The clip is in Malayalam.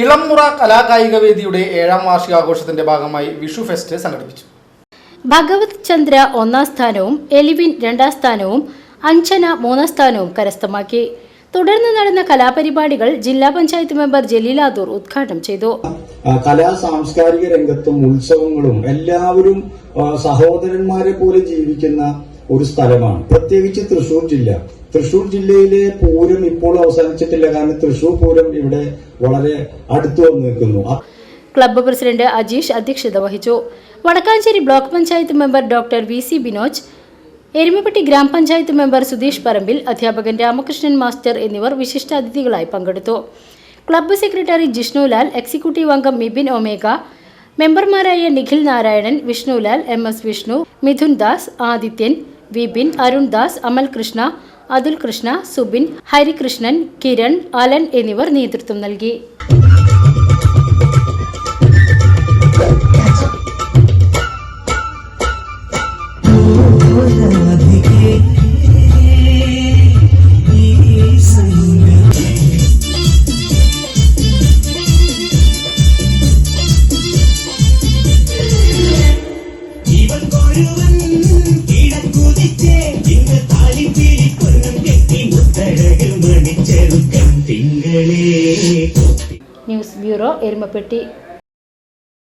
ഇളംമുറ കലാകായിക വേദിയുടെ ഏഴാം വാർഷികാഘോഷത്തിന്റെ ഭാഗമായി വിഷു ഫെസ്റ്റ് സംഘടിപ്പിച്ചു. ഭഗവത് ചന്ദ്ര ഒന്നാം സ്ഥാനവും എലിവിൻ രണ്ടാം സ്ഥാനവും അഞ്ചന മൂന്നാം സ്ഥാനവും കരസ്ഥമാക്കി. തുടർന്ന് നടന്ന കലാപരിപാടികൾ ജില്ലാ പഞ്ചായത്ത് മെമ്പർ ജലീലാദൂർ ഉദ്ഘാടനം ചെയ്തു. കലാ സാംസ്കാരിക രംഗത്തും ഉത്സവങ്ങളും എല്ലാവരും സഹോദരന്മാരെ പോലെ ജീവിക്കുന്ന ഒരു സ്ഥലമാണ്. പ്രത്യേകിച്ച് തൃശൂർ ജില്ല. തൃശൂർ ജില്ലയിലെ പൂരം ഇപ്പോൾ അവസാനിച്ചിട്ടില്ല. കാരണം തൃശൂർ പൂരം ഇവിടെ വളരെ അടുത്തു വന്ന് നിൽക്കുന്നു. ക്ലബ്ബ് പ്രസിഡന്റ് അജീഷ് അധ്യക്ഷത വഹിച്ചു. Vadakkanchery block panchayat member doctor V C Binoj Erumapetty grama panchayat member Sudheesh പറമ്പിൽ അധ്യാപകൻ രാമകൃഷ്ണൻ മാസ്റ്റർ എന്നിവർ വിശിഷ്ടാതിഥികളായി പങ്കെടുത്തു. ക്ലബ്ബ് സെക്രട്ടറി ജിഷ്ണുലാൽ എക്സിക്യൂട്ടീവ് അംഗം മിബിൻ ഒമേഗ മെമ്പർമാരായ Nikhil Narayanan Vishnulal M S Vishnu Mithun Das Adithyan Vipin Arundas Amal Krishna Athul Krishna Subin Harikrishnan Kiran Alan എന്നിവർ നേതൃത്വം നൽകി. ഇവൻ തിങ്കളേ. News bureau Erumapetty.